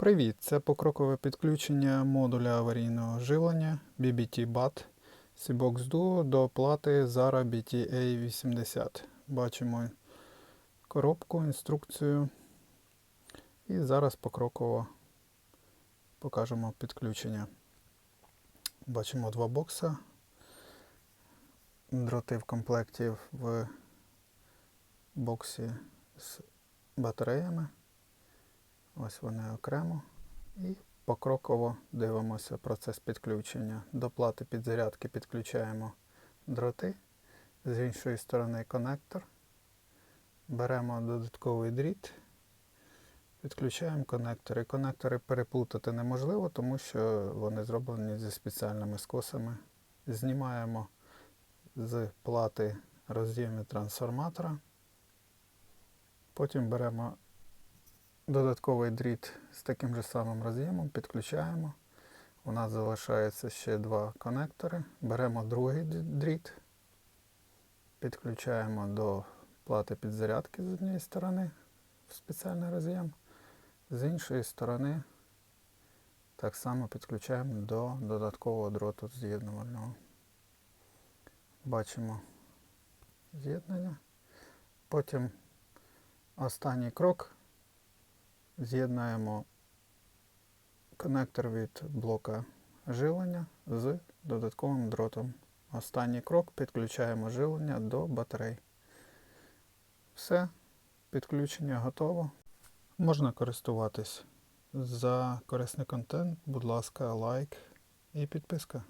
Привіт! Це покрокове підключення модуля аварійного живлення BBT-BAT Cbox Duo до плати Zara BTA80. Бачимо коробку, інструкцію. І зараз покроково покажемо підключення. Бачимо два бокса. Дроти в комплекті в боксі з батареями. Ось вони окремо. І покроково дивимося процес підключення. До плати підзарядки підключаємо дроти. З іншої сторони конектор. Беремо додатковий дріт. Підключаємо конектори. Конектори переплутати неможливо, тому що вони зроблені зі спеціальними скосами. Знімаємо з плати роз'єми трансформатора. Потім беремо додатковий дріт з таким же самим роз'ємом, підключаємо. У нас залишається ще два конектори. Беремо другий дріт, підключаємо до плати підзарядки з однієї сторони в спеціальний роз'єм. З іншої сторони так само підключаємо до додаткового дроту з'єднувального. Бачимо з'єднання. Потім останній крок з'єднуємо коннектор від блока живлення з додатковим дротом. Останній крок підключаємо живлення до батарей. Все, підключення готово. Можна користуватись. За корисний контент, будь ласка, лайк і підписка.